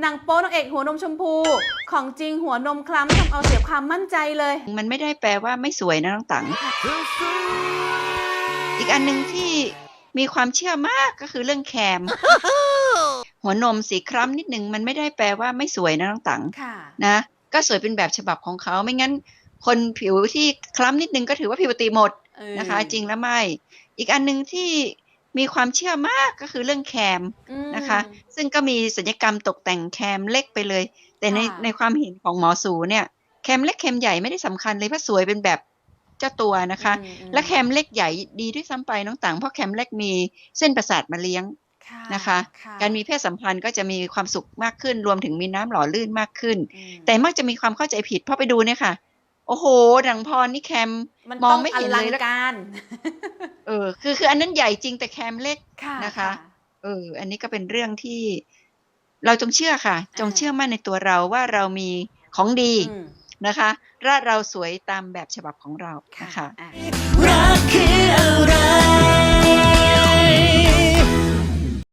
หนังโป๊นางเอกหัวนมชมพู ของจริงหัวนมคล้ำทำเอาเสียความมั่นใจเลย มันไม่ได้แปลว่าไม่สวยนะน้องตัง อีกอันหนึ่งที่มีความเชื่อมากก็คือเรื่องแคม หัวนมสีคล้ำนิดนึงมันไม่ได้แปลว่าไม่สวยนะน้องตังค่ะนะ ก็สวยเป็นแบบฉบับของเขาไม่งั้น คนผิวที่คล้ำนิดนึงก็ถือว่าผิวปกติหมดเออนะคะ จริงแล้วไม่ อีกอันหนึ่งที่ มีความเชื่อมากก็คือเรื่องแคมอืมนะคะ ซึ่งก็มีศัลยกรรมตกแต่งแคมเล็กไปเลย แต่ในค่ะในความเห็นของหมอสูเนี่ยแคมเล็กแคมใหญ่ไม่ได้สำคัญเลยเพราะสวยเป็นแบบเจ้าตัวนะคะอืมอืมและแคมเล็กใหญ่ดีด้วยซ้ำไปน้องต่างเพราะแคมเล็กมีเส้นประสาทมาเลี้ยงค่ะนะคะค่ะการมีเพศสัมพันธ์ก็จะมีความสุขมากขึ้น รวมถึงมีน้ำหล่อลื่นมากขึ้นอืมแต่มักจะมีความเข้าใจผิดเพราะไปดูเนี่ยค่ะ โอ้โหดังพรนี่แคมมันมองต้องไม่อเห็นลัเลงยแล้วการเออ คือคืออันนั้นใหญ่จริงแต่แคมเล็กค่ะนะคะ เออ อันนี้ก็เป็นเรื่องที่ เราจงเชื่อค่ะ จงเชื่อมั่นในตัวเราว่าเรามีของดีอืมนะคะและเราสวยตามแบบฉบับของเราค่ะนะคะ